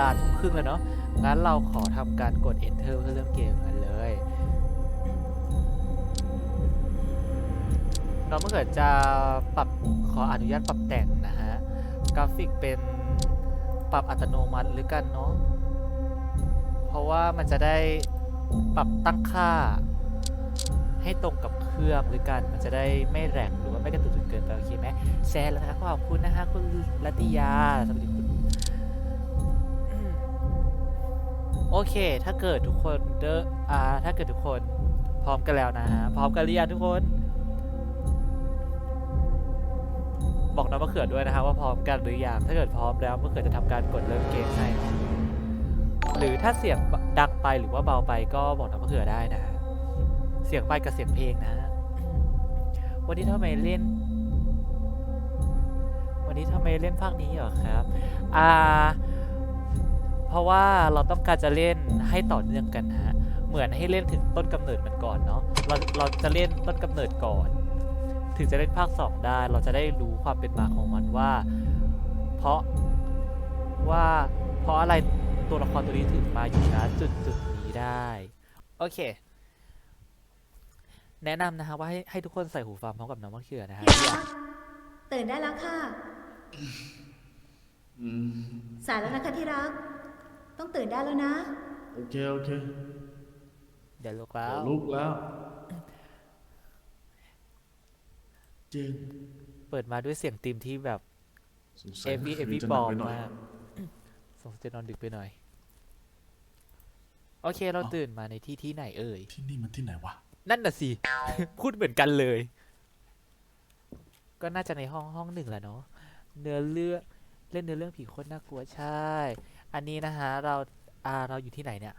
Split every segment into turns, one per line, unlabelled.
ลาทุ่มครึ่งแล้วเนาะ งั้นเราขอทำการกด enter เพื่อเริ่มเกมกันเลย เราเมื่อเกิดจะปรับขออนุญาตปรับแต่งนะฮะ กราฟิกเป็นปรับอัตโนมัติหรือกันเนาะ เพราะว่ามันจะได้ปรับตั้งค่าให้ตรงกับเครื่องหรือกันมันจะได้ไม่แหลกหรือว่าไม่กระตุกจนเกินไปโอเคไหมแชร์แล้วนะคะขอบคุณนะคะคุณรัติยาสวัสดี โอเค ถ้าเกิดทุกคนเดออ่า ถ้าเกิดทุกคนพร้อมกันแล้วนะฮะ พร้อมกันหรือยังทุกคน บอกน้องมะเขือด้วยนะคะว่าพร้อมกันหรือยัง ถ้าเกิดพร้อมแล้วมะเขือจะทำการกดเริ่มเกมให้ หรือถ้าเสียงดังไปหรือว่าเบาไปก็บอกน้องมะเขือได้นะฮะเสียงไปกับเสียงเพลงนะฮะวันนี้ทำไมเล่น วันนี้ทำไมเล่นภาคนี้เหรอครับ อ่า ราะว่าเราต้องการจะเล่นให้ต่อเนื่องกันนะฮะเหมือนให้เล่นถึงต้นกำเนิดมันก่อนเนาะเราเราจะเล่นต้นกำเนิดก่อน ถึงจะเล่นภาค 2 ได้ เราจะได้รู้ความเป็นมาของมันว่า เพราะว่าเพราะอะไรตัวละครตัวนี้ถึงมาอยู่ณจุดจุดนี้ได้โอเค แนะนำนะคะว่าให้ให้ทุกคนใส่หูฟังพร้อมกับน้องมะเขือนะฮะ
ที่รักตื่นได้แล้วค่ะ
อืม
สายแล้วนะคะที่รัก ต้องตื่นได้แล้วนะ
โอเค โอเค
เดี๋ยวลุกแล้
เดี๋ยว
ว
ลุกแล้วเจน
เปิดมาด้วยเสียงตีมที่แบบ
สงสั
เอยวีเอ
คื
วี
จะ
บ
หนั
อกม
ไปหน่อย
มากสงสัยจะนอนดึกไปหน่อย โอเคเราตื่นมาในที่ที่ไหนเอ่ย
ที่นี่มันที่ไหนวะ
นั่นน่ะสิ พูดเหมือนกันเลย ก็น่าจะในห้องห้องหนึ่งแหละเนาะเนื้อเรื่องเล่นเนื้อเรื่องผีโคตรน่ากลัวใช่ อันนี้นะฮะเราอ่าเราอยู่ที่ไหนเนี่ย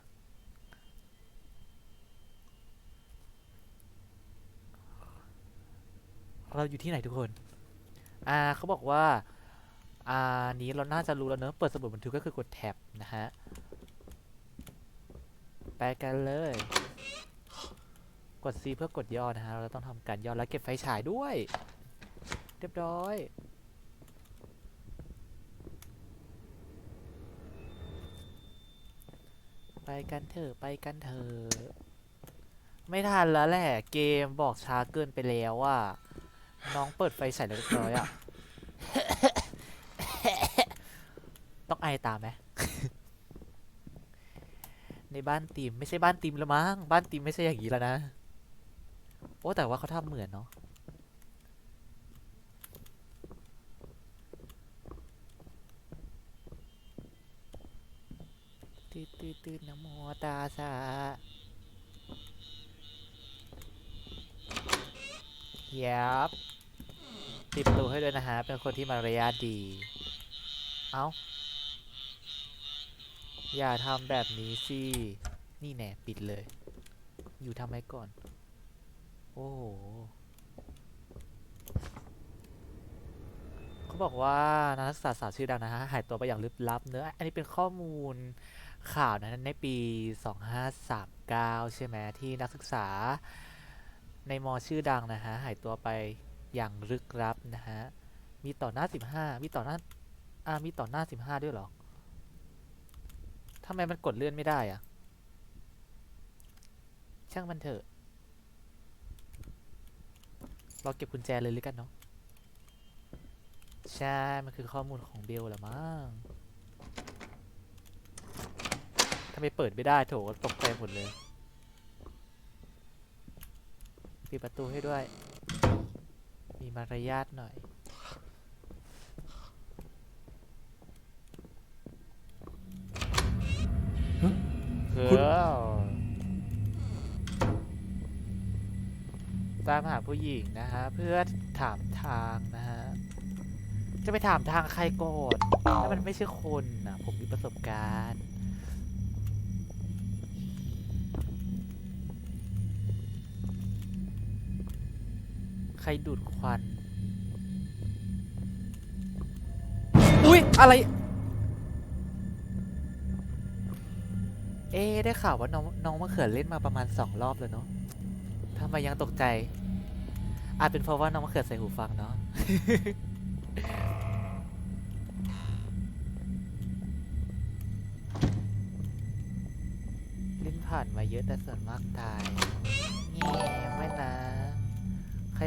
เราอยู่ที่ไหนทุกคนอ่าเขาบอกว่าอ่านี้เราน่าจะรู้แล้วเนอะเปิดสมุดบันทึกก็คือกดแท็บนะฮะไปกันเลย กด C เพื่อกดย่อนะฮะ เราต้องทำการย่อและเก็บไฟฉายด้วย เรียบร้อย ไปกันเถอะไปกันเถอะไม่ทันแล้วแหละเกมบอกช้าเกินไปแล้วอะน้องเปิดไฟฉายแล้วเรียบร้อยอะต้องไอตามไหมในบ้านตีมไม่ใช่บ้านตีมแล้วมั้งบ้านตีมไม่ใช่อย่างนี้แล้วนะ โอ้แต่ว่าเขาทำเหมือนเนาะ ตืดตืดตืดนะโม ตาสายับปิดประตูให้ด้วยนะฮะ เป็นคนที่มารยาทดี เอา้า อย่าทำแบบนี้สิ นี่แน่ปิดเลย อยู่ทำไมก่อน โอ้โห เขาบอกว่านักศึกษาสาวชื่อดังนะฮะ หายตัวไปอย่างลึกลับเนื้ออันนี้เป็นข้อมูล ข่าวนะในปี 2539 ใช่ไหมที่นักศึกษาในมอชื่อดังนะฮะ หายตัวไปอย่างลึกลับนะฮะ มีต่อหน้า 15 มีต่อหน้า อ่า มีต่อหน้า 15 ด้วยหรอทำไมมันกดเลื่อนไม่ได้อะช่างมันเถอะ เราเก็บกุญแจเลยหรือกันเนาะ ใช่ มันคือข้อมูลของเบลละมั้ง ทำไมเปิดไม่ได้โถตกใจหมดเลยปิดประตูให้ด้วย มีมารยาทหน่อยเออตามหาผู้หญิงนะฮะ เพื่อถามทางนะฮะ จะไปถามทางใครก่อนถ้ามันไม่ใช่คนนะผมมีประสบการณ์ ใครดูดควัน อุ๊ย อะไร เอ๊ได้ข่าวว่าน้องน้องมะเขือเล่นมาประมาณสองรอบแล้วเนาะทำไมยังตกใจ อาจเป็นเพราะว่าน้องมะเขือใส่หูฟังเนาะเล่นผ่านมาเยอะแต่ส่วนมากตาย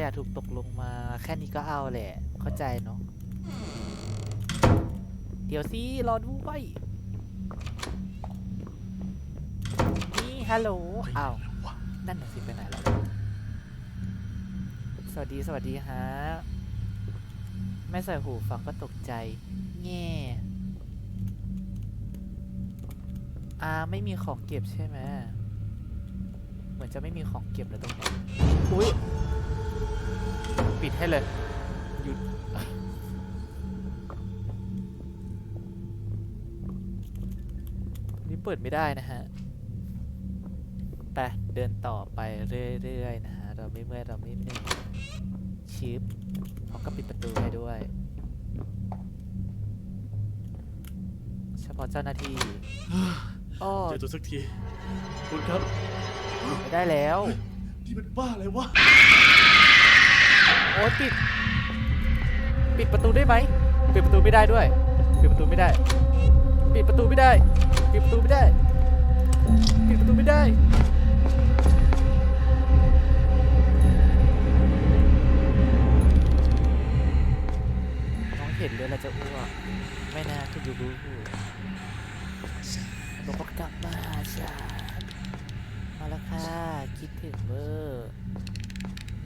ยะถูกตกลงมาแค่นี้ก็เอาแหละ เข้าใจเนาะเดี๋ยวสิรอดูไว้นี่ฮัลโหลอ้าวนั่นน่ะสิไปไหนแล้วสวัสดีสวัสดีฮะไม่ใส่หูฟังก็ตกใจ แง่อาไม่มีของเก็บใช่ไหมเหมือนจะไม่มีของเก็บแล้วตรงนี้อุ้ย ปิดให้เลยหยุดนี่เปิดไม่ได้นะฮะไปเดินต่อไปเรื่อยๆนะฮะเราไม่เมื่อยเราไม่เหนื่อยชิปเขาก็ปิดประตูให้ด้วย เฉพาะเจ้าหน้าที่อ้อ
เจอตัวสักที คุณครับ
ไม่ได้แล้ว
ที่มันบ้าอะไรวะ
โอ้ยปิด ปิดประตูได้ไหมปิดประตูไม่ได้ด้วย ปิดประตูไม่ได้ ปิดประตูไม่ได้ ปิดประตูไม่ได้ ปิดประตูไม่ได้น้องเห็นเลยเราจะอ้วกไม่น่าคุณยูบูบอกว่ากลับมาหาฉันมาแล้วค่ะ คิดถึงเบอร์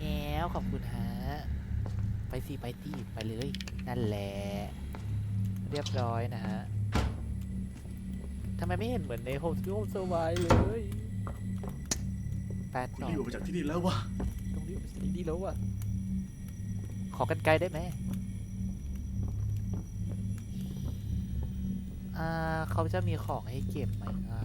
แง้วขอบคุณฮะ ไปสิไปที่ไปเลย นั่นแหละ เรียบร้อยนะฮะทำไมไม่เห็นเหมือนในโฮมส e โฮมสวายเลยแปด
คุณ
ต่อ
รีบออกไปจากที่นี่แล้ววะ
ตรงนี้มันดีแล้วอะขอกันไกลได้ไหมอ่าเขาจะมีของให้เก็บไหมอะ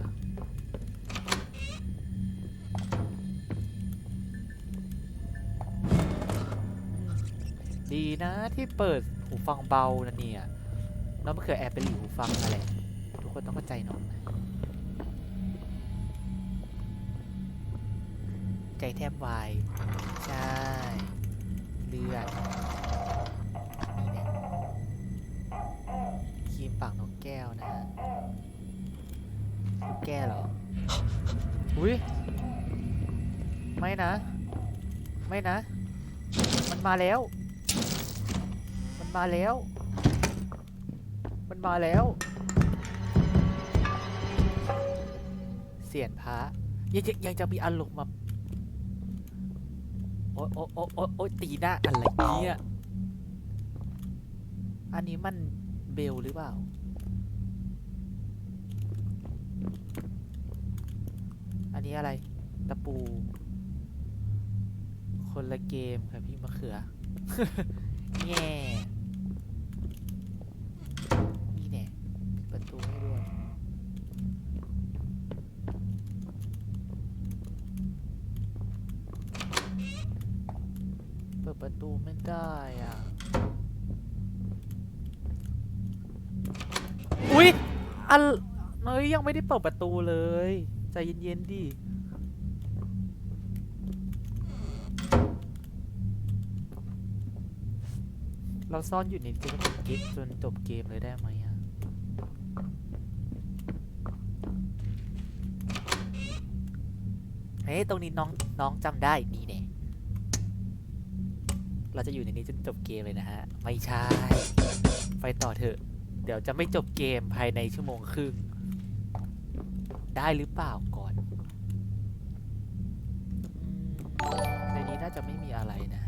ดีนะที่เปิดหูฟังเบานะเนี่ยน้องไม่เคยแอบไปหลีหูฟังอะไรทุกคนต้องเข้าใจน้องนะใจแทบวายใช่เลือดนี่เนี่ยครีมปากนกแก้วนะฮะนกแก้วเหรออุ้ยไม่นะ ไม่นะ มันมาแล้ว มันมาแล้ว มันมาแล้ว เสียนพระยังจะยังจะมีอารมณ์มาโอ๊ยโอ๊ยโอ๊ยโอ๊ยโอ๊ยตีหน้าอะไรเนี่ย อันนี้มันเบลหรือเปล่า อันนี้อะไร ตะปู คนละเกมครับพี่มะเขือ แง่ ปิดประตูไม่ได้อะ อุ๊ยอันเฮ้ยยังไม่ได้เปิดประตูเลย ใจเย็นๆดิ เราซ่อนอยู่ในจนจบเกมจนจบเกมเลยได้ไหมอะเฮ้ยตรงนี้น้องน้องจำได้นี่แน่ เราจะอยู่ในนี้จนจบเกมเลยนะฮะ ไม่ใช่ ไปต่อเถอะ เดี๋ยวจะไม่จบเกมภายในชั่วโมงครึ่ง ได้หรือเปล่าก่อน ในนี้น่าจะไม่มีอะไรนะ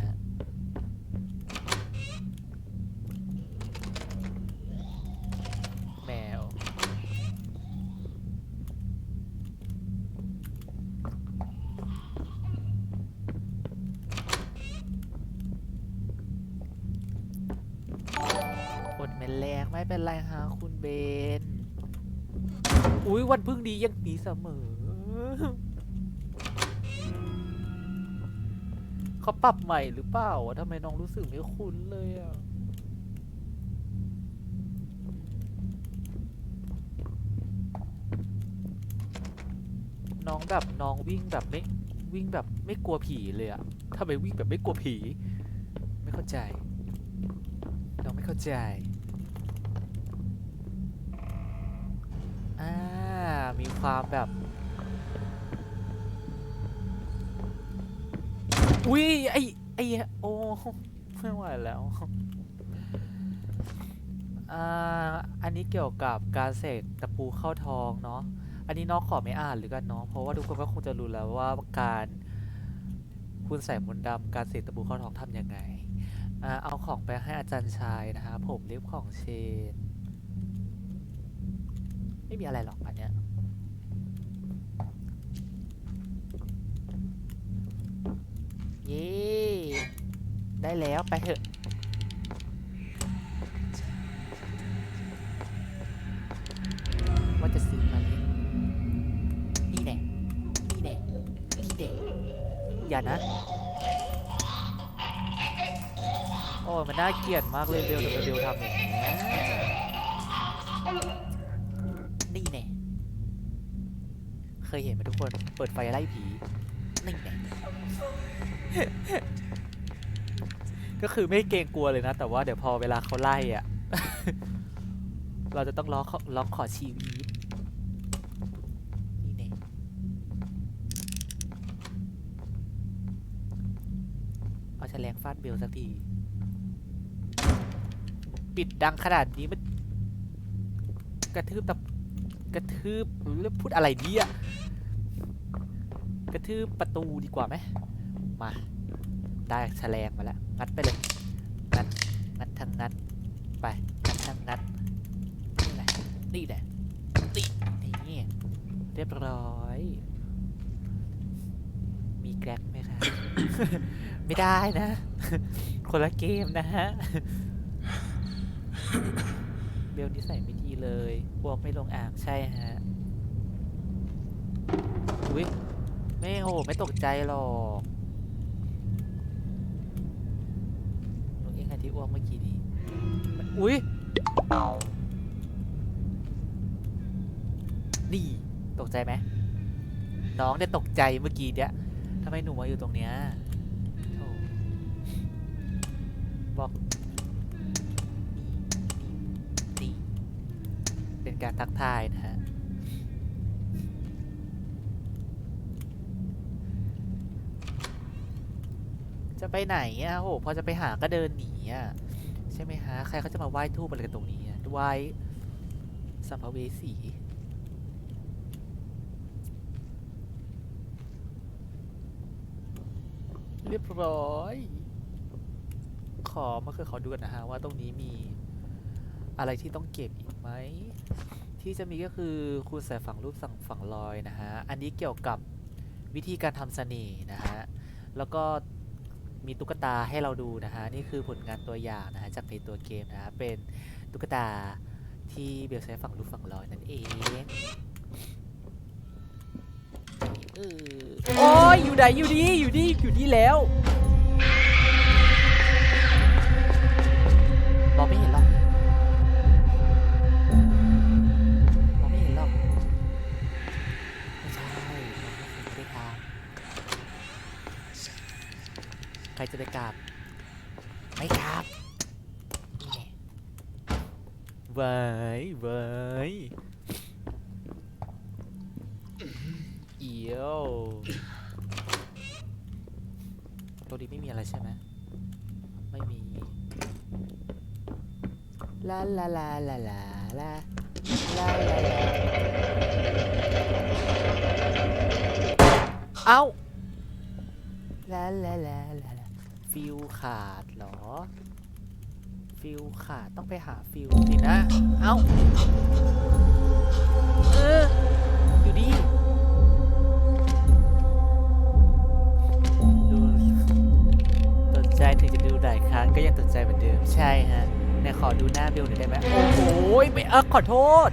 อุ้ยวันพึ่งดียังดีเสมอ เขาปรับใหม่หรือเปล่าวะทำไมน้องรู้สึกไม่คุ้นเลยอะน้องแบบน้องวิ่งแบบไม่วิ่งแบบไม่กลัวผีเลยอะทำไมวิ่งแบบไม่กลัวผี ไม่เข้าใจ น้องไม่เข้าใจ มีความแบบ อุ้ยไอไอโอ้ไม่ไหวแล้วอ่าอันนี้เกี่ยวกับการเสกตะปูเข้าท้องเนาะอันนี้น้องขอไม่อ่านหรือกันน้องเพราะว่าทุกคนก็คงจะรู้แล้วว่าการคุณใส่มนต์ดำการเสกตะปูเข้าท้องทำยังไงอ่าเอาของไปให้อาจารย์ชายนะคะผมลิฟของเชนไม่มีอะไรหรอกอันเนี้ย เย้ได้แล้วไปเถอะ ว่าจะซื้อมาเล่นนี่แน่นี่แน่นี่แน่อย่านะ โอ้ยมันน่าเกลียดมากเลยเบลเดี๋ยวเบลทำอย่างนี้ยนี่แน่เคยเห็นไหมทุกคน เปิดไฟไล่ผี นี่แน่ ก็คือไม่เกรงกลัวเลยนะ แต่ว่าเดี๋ยวพอเวลาเขาไล่อะ เราจะต้องร้องขอร้องขอชีวิตนี่เน่เอาแฉลงฟาดเบลสักที ปิดดังขนาดนี้มันกระทืบตะกระทืบหรือพูดอะไรเนี่ยกระทืบประตูดีกว่าไหม มา ได้แฉลงมาแล้ว งัดไปเลย งัด งัดทางงัด ไป งัดทางงัด นี่แหละ นี่แหละนี่นี่เรียบร้อย มีแกร็กไหมคะ ไม่ได้นะ คนละเกมนะฮะ เบลนิสัยไม่ดีเลยบวกไม่ลงอ่างใช่ฮะ อุ้ยไม่โอ้โหไม่ตกใจหรอกหนูเองอะ ที่อ้วกเมื่อกี้นี้มันอุ้ยนี่ตกใจไหมน้องเนี่ยตกใจเมื่อกี้เนี่ยทำไมหนูมาอยู่ตรงเนี้ยโธ่บอกนี่นี่เป็นการทักทายนะฮะ จะไปไหนอะโหพอจะไปหาก็เดินหนีอะใช่ไหมฮะใครเขาจะมาไหว้ทูบอะไรกันตรงนี้ไหว้สัมภเวสีเรียบร้อย ขอมาคือขอดูกันนะฮะว่าตรงนี้มีอะไรที่ต้องเก็บอีกไหม ที่จะมีก็คือคุณใส่ฝังรูปสั่งฝังรอยนะฮะ อันนี้เกี่ยวกับวิธีการทำเสน่ห์นะฮะ แล้วก็ มีตุ๊กตาให้เราดูนะฮะนี่คือผลงานตัวอย่างนะฮะจากในตัวเกมนะฮะเป็นตุ๊กตาที่เบลใช้ฝังรูปฝังรอยนั่นเองเออโอ้ยอยู่ไหนอยู่นี่อยู่นี่อยู่นี่แล้วมองไม่เห็น ครจะไปกราบ ไม่กราบนี่แน่เว้ยเว้ยเอียวตัวนี้ไม่มีอะไรใช่ไหมไม่มี ลาลาลาลาลาลาลาลาลาเอ้าลาลาลาลาลา ฟิวขาดเหรอ ฟิวขาดต้องไปหาฟิวสินะ เอ้า เออ อยู่ดี ดูตกใจถึงจะดูหลายครั้งก็ยังตกใจเหมือนเดิม ใช่ฮะไหนขอดูหน้าเบลหน่อยได้ไหมโอ้โหไม่เออขอโทษ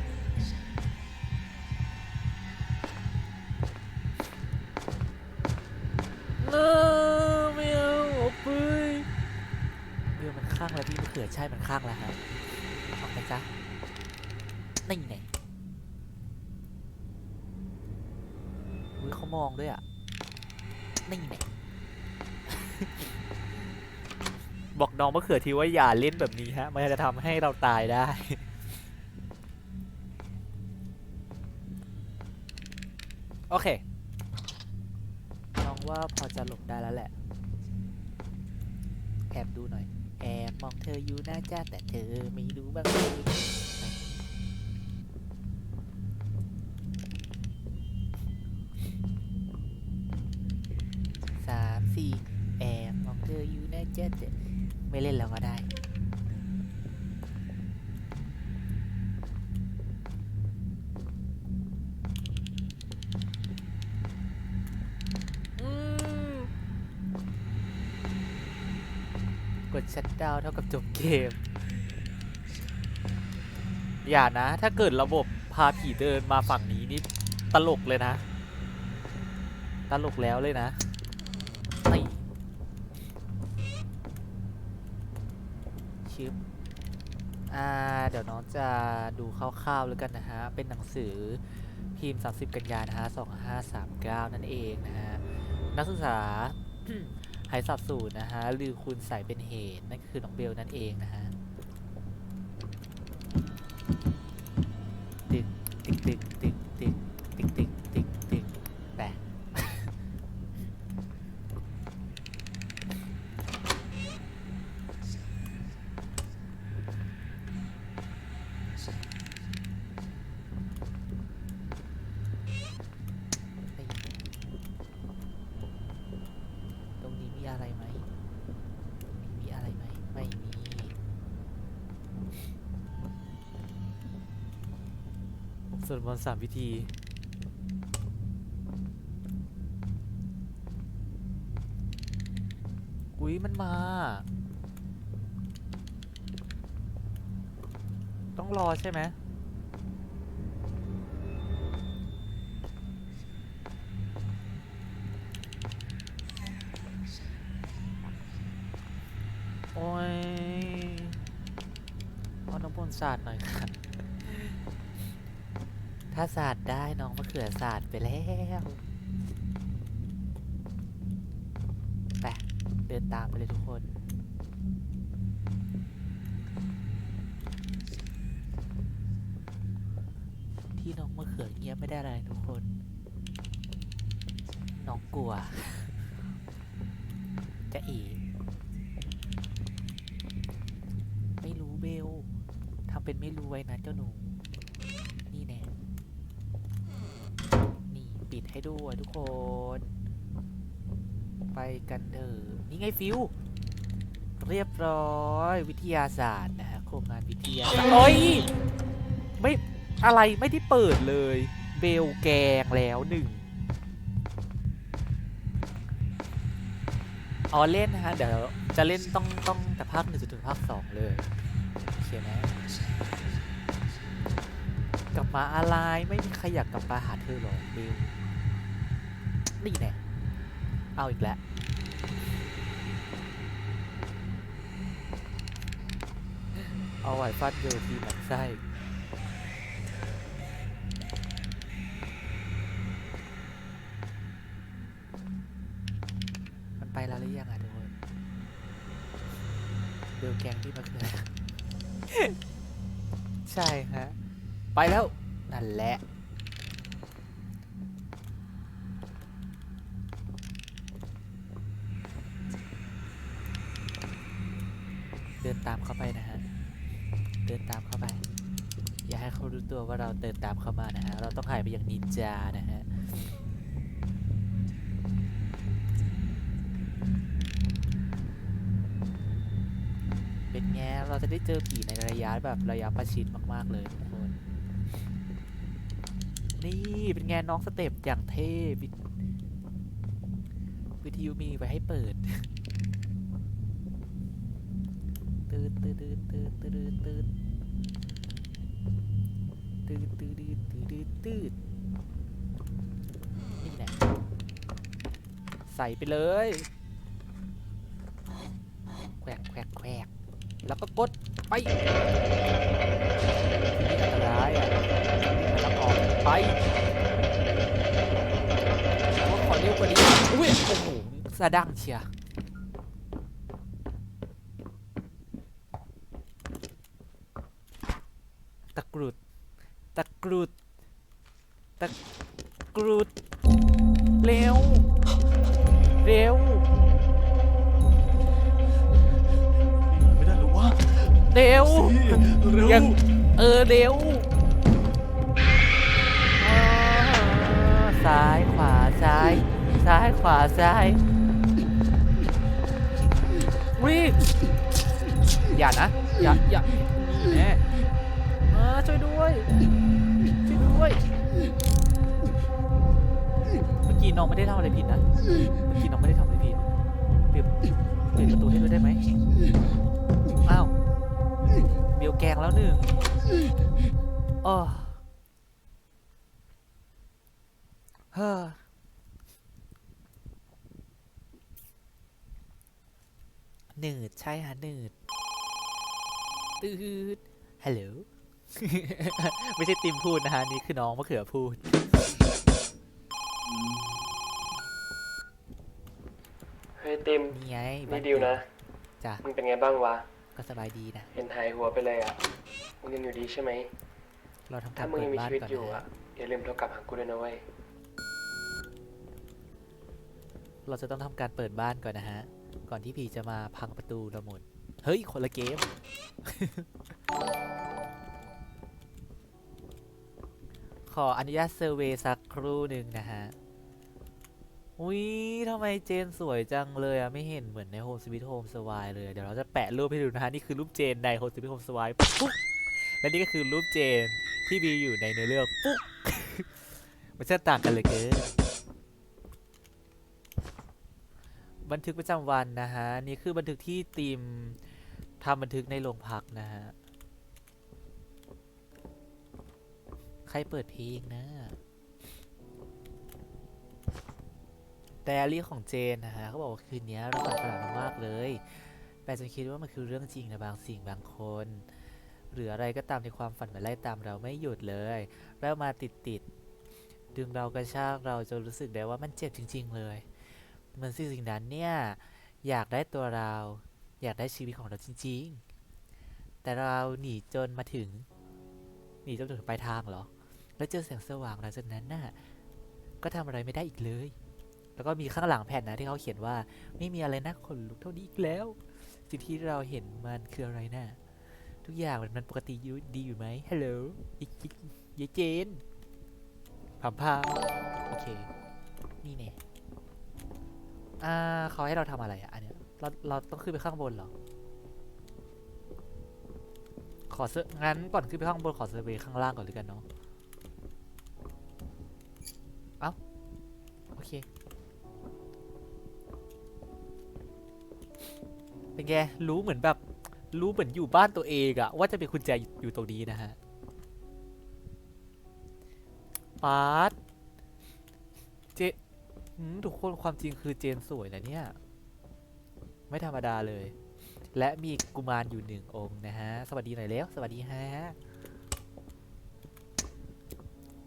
เขือใช่มันข้างแล้วฮะออกไปจ้ะนี่ไงอุ้ยเขามองด้วยอะนี่ไงบอกน้องมะเขือทีว่าอย่าเล่นแบบนี้ฮะ มันจะทำให้เราตายได้ โอเค น้องว่าพอจะหลบได้แล้วแหละ แอบดูหน่อย แอบมองเธออยู่หน้าจ้าแต่เธอไม่รู้บ้างเลย กดชัดดาวเท่ากับจบเกม อย่านะ ถ้าเกิดระบบพาผีเดินมาฝั่งนี้นี่ตลกเลยนะ ตลกแล้วเลยนะนี่ชิปอ่า เดี๋ยวน้องจะดูคร่าวๆแล้วกันนะฮะ เป็นหนังสือพิมพ์ 30 กันยานะฮะ 2539 นั่นเองนะฮะ นักศึกษา หายสับสูญนะฮะลือคุณใส่เป็นเหตุนั่นคือน้องเบลนั่นเองนะฮะตึกตึกตึกตึก ส่วนมนต์สามพิธี อุ้ยมันมา ต้องรอใช่ไหมาสาดได้น้องมะเขือสาดไปแล้วไปเดินตามไปเลยทุกคน ที่น้องมะเขือเงียบไม่ได้อะไรทุกคน น้องกลัว จะอีไม่รู้เบลทำเป็นไม่รู้ไว้นะเจ้าหนู ให้ด้วยทุกคน ไปกันเถอะนี่ไงฟิว เรียบร้อยวิทยาศาสตร์นะฮะโครงงานวิทยาศาสตร์โอ้ยไม่อะไรไม่ได้เปิดเลย เบลแกงแล้วหนึ่งอ๋อเล่นนะฮะเดี๋ยวจะเล่นต้องต้องแต่ภาคหนึ่งจนถึงภาคสองเลยโอเคไหมกลับมาอะไรไม่มีใครอยากกลับมาหาเธอหรอกเบล นี่แน่เอาอีกแล้วเอาไหวฟัดเบลทีหมันไส้มันไปแล้วหรือยังอะทุกคนเบลแกงที่มาคืออะไรใช่ฮะ ไปแล้ว นั่นแหละ เดินตามเข้ามานะฮะ เราต้องหายไปอย่างนินจานะฮะเป็นไงเราจะได้เจอผีในระยะแบบระยะประชิดมาก ๆ เลยทุกคน นี่เป็นไงน้องสเต็ปอย่างเท่วิวิทยุมีไว้ให้เปิดตืดตืดตืดตืดตืดตืด ตืดตืดตืดตืดตืดนี่แหละใส่ไปเลยแควกแควกแควกแล้วก็กดไปนี่อันตรายอะแล้วออกไปโอ้ขอเร็วกว่านี้อุ้ยโอ้โหสะดั้งเชียร์ ตะกรุด ตะกรุด ตะ กรุดเร็ว เร็วเร็ว
สิเร็ว
ยังเออเร็วอ่าซ้ายขวาซ้าย ซ้ายขวาซ้ายวิ่งอย่านะ อย่าอย่านี่แน่อ่าช่วยด้วย ช่วยด้วย กี้น้องไม่ได้ทำอะไรผิดนะเมื่อกี้น้องไม่ได้ทำอะไรผิดเปิดเปิดประตูให้ด้วยได้ไหมอ้าวเบลแกงแล้วหนึ่งอ้อเฮ้อหนืดใช่ฮะหนืดตืดฮัลโหล ไม่ใช่ติมพูดนะฮะนี่คือน้องมะเขือพูด
เฮ้ย ติม
นี่ไง
นี่ดิวนะ
จ้ะ
มึงเป็นไงบ้างวะ
ก็สบายดีนะ
เห็นหายหัวไปเลยอะ มึงยังอยู่ดีใช่ไหม
เราทำกา
ถ้ารมึง
เปิ
ยั
ด
งมี
บ้าน
ชีวิต
ก่อน
อยู่
นะ
อะอย่าลืมโทรกลับหากูด้วยนะเว้ย
เราจะต้องทำการเปิดบ้านก่อนนะฮะ ก่อนที่ผีจะมาพังประตูเราหมด เฮ้ย คนละเกม ขออนุญาตเซอร์เวย์สักครู่หนึ่งนะฮะ อุ้ยทำไมเจนสวยจังเลยอะไม่เห็นเหมือนใน Home Sweet Home สวายเลย เดี๋ยวเราจะแปะรูปให้ดูนะฮะ นี่คือรูปเจนใน Home Sweet Home สวายปุ๊บและนี่ก็คือรูปเจนที่มีอยู่ในเนื้อเรื่องปุ๊บมันจะต่างกันเลยเกินบันทึกประจำวันนะฮะ นี่คือบันทึกที่ทีมทำบันทึกในโรงพักนะฮะ ใครเปิดเพลงนะ ไดอารี่ของเจนนะฮะเขาบอกว่าคืนนี้เราฝันประหลาดมากเลย แต่จนคิดว่ามันคือเรื่องจริงนะบางสิ่งบางคน หรืออะไรก็ตามในความฝันมาไล่ตามเราไม่หยุดเลยแล้วมาติดติดดึงเรากระชากเราจนรู้สึกได้ว่ามันเจ็บจริง ๆ เลยเหมือนสิ่งสิ่งนั้นเนี่ยอยากได้ตัวเรา อยากได้ชีวิตของเราจริง ๆ แต่เราหนีจนมาถึง หนีจนถึงปลายทางเหรอ แล้วเจอแสงสว่างหลังจากนั้นน่ะก็ทำอะไรไม่ได้อีกเลย แล้วก็มีข้างหลังแผ่นนะที่เขาเขียนว่า ไม่มีอะไรน่าขนลุกเท่านี้อีกแล้ว สิ่งที่เราเห็นมันคืออะไรน่ะทุกอย่างมันปกติอยู่ดีอยู่ไหมฮัลโหลยิกยิยายเจนผัมพาโอเค นี่เนี่ยอ่าเขาให้เราทำอะไรอะอันเนี้ยเราเราต้องขึ้นไปข้างบนเหรอ ขอเซงั้นก่อนขึ้นไปข้างบนขอเซอร์เวย์ข้างล่างก่อนเลยกันเนาะ เป็นไงรู้เหมือนแบบรู้เหมือนอยู่บ้านตัวเองอะว่าจะเป็นกุญแจอยู่ตรงนี้นะฮะปาร์ตเจทุกคนความจริงคือเจนสวยนะเนี่ย ไม่ธรรมดาเลย และมีกุมารอยู่หนึ่งองค์นะฮะ สวัสดีหน่อยแล้ว สวัสดีฮะ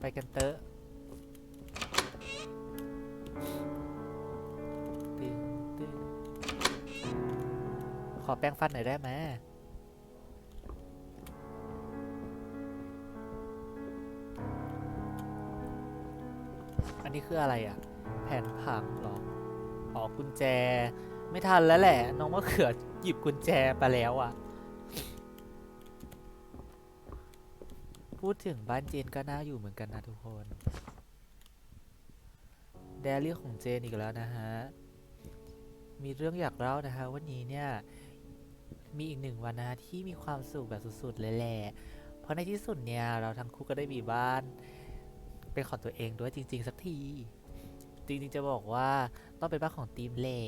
ไปกันเตอะ อแป้งฟันหน่อยได้ไหมอันนี้คืออะไรอะ แผ่นผังหรออ๋อกุญแจ ไม่ทันแล้วแหละ น้องมะเขือหยิบกุญแจไปแล้วอะ พูดถึงบ้านเจนก็น่าอยู่เหมือนกันนะทุกคนเดลี่ของเจนอีกแล้วนะฮะ มีเรื่องอยากเล่านะฮะวันนี้เนี่ย มีอีกหนึ่งวันนะฮะที่มีความสุขแบบสุดๆเลยแหละ เพราะในที่สุดเนี่ยเราทั้งคู่ก็ได้มีบ้าน เป็นของตัวเองด้วยจริง ๆ สักที จริงๆจะบอกว่าต้องเป็นบ้านของทีมแหละ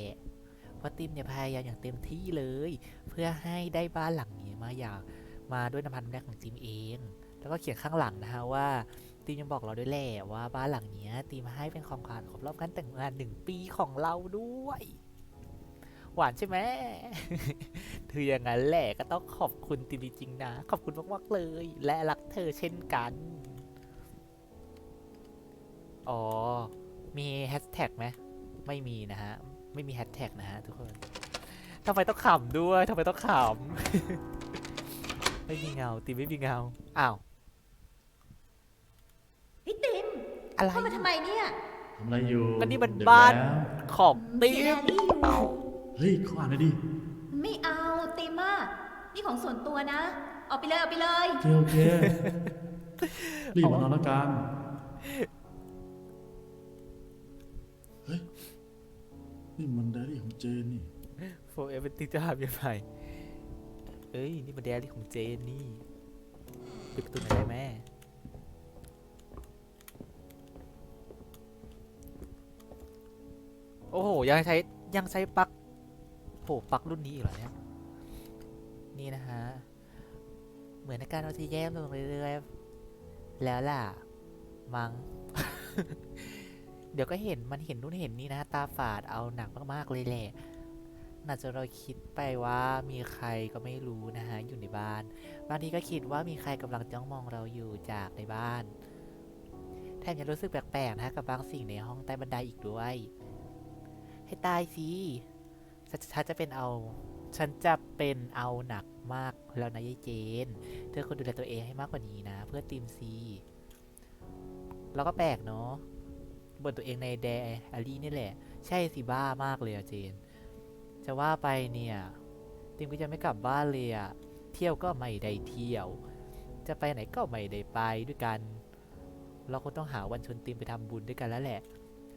เพราะทีมเนี่ยพยายามอย่างเต็มที่เลย เพื่อให้ได้บ้านหลังนี้มาอย่างมาด้วยน้ำพันแรกของทีมเอง แล้วก็เขียนข้างหลังนะฮะว่าทีมยังบอกเราด้วยแหละว่าบ้านหลังนี้ยทีมให้เป็นของขวัญครบรอบการแต่งงานหนึ่งปีของเราด้วย หวานใช่ไหมถืออย่างนั้นแหละก็ต้องขอบคุณทีมจริงๆนะ ขอบคุณมากๆเลย และรักเธอเช่นกัน อ๋อ มีแฮชแท็กไหมไม่มีนะฮะ ไม่มีแฮชแท็กนะฮะทุกคนทำไมต้องขำด้วยทำไมต้องขำไม่มีเงาตีไม่มีเงา อ้าว
พี่ติม
อะไร
เข้ามาทำไมเนี่ย
ทำอะไรอยู่
ก็นี่มัน
ดึก
บ้าน
แล้ว
ของตี
เขียน
ม
แดรี่อยู่
เฮ้ยเขาอ่านหน่อยดิ
ไม่เอาติมอะนี่ของส่วนตัวนะ เอาไปเลยเอาไปเลย
โอเคโอเครีบมานอนแล้วกันเฮ้ยนี่มันไดอารี่ของเจนนี่
โฟเอฟเป็นติ๊กจะหายังไงเอ้ย นี่มันแดรี่ของเจนนี่ปิดประตูหน่อยได้ไหมโอ้โห ยังใช้ยังใช้ปลั๊ก โหปักรุ่นนี้อีกเหรอเนี่ย นี่นะฮะ เหมือนในการเราจะแย้มลงเรื่อยๆ แล้วล่ะ มังเดี๋ยวก็เห็นมันเห็นนู่นเห็นนี่นะ ตาฝาดเอาหนักมากๆเลยแหละ น่าจะเราคิดไปว่ามีใครก็ไม่รู้นะฮะ อยู่ในบ้าน บางทีก็คิดว่ามีใครกำลังจ้องมองเราอยู่จากในบ้าน แถมยังรู้สึกแปลกๆนะกับบางสิ่งในห้องใต้บันไดอีกด้วย ให้ตายสิ ฉันจะเป็นเอา ฉันจะเป็นเอาหนักมากแล้วนะยายเจน เธอควรดูแลตัวเองให้มากกว่านี้นะ เพื่อทีมซีแล้วก็แปลกเนาะบนตัวเองในแดอารีนี่แหละ ใช่สิบ้ามากเลยอะเจน จะว่าไปเนี่ยติมก็จะไม่กลับบ้านเลยอะเที่ยวก็ไม่ได้เที่ยว จะไปไหนก็ไม่ได้ไปด้วยกัน เราคงต้องหาวันชวนติมไปทำบุญด้วยกันแล้วแหละ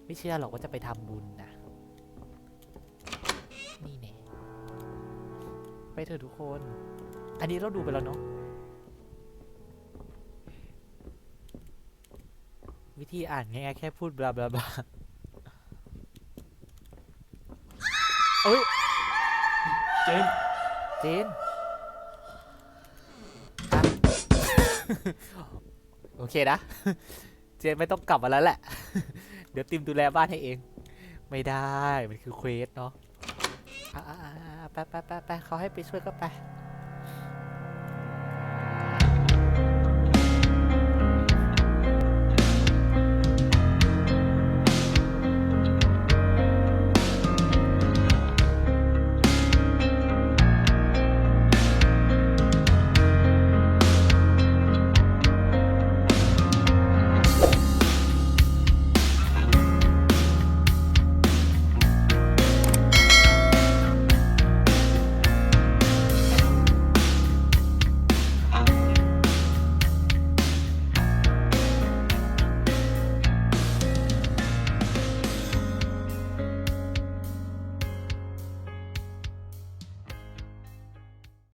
ไม่เชื่อหรอกว่าจะไปทำบุญนะ นี่แน่ไปเถอะทุกคน อันนี้เราดูไปแล้วเนาะ วิธีอ่านง่ายๆแค่พูดบลาบลาบลาเอ้ย
เจน
เจนอะโอเคนะ เจนไม่ต้องกลับมาแล้วแหละ เดี๋ยวติมดูแลบ้านให้เอง ไม่ได้ มันคือเควสเนาะอะอะอะอะ ไปไปไปไปเขาให้ไปช่วยก็ไป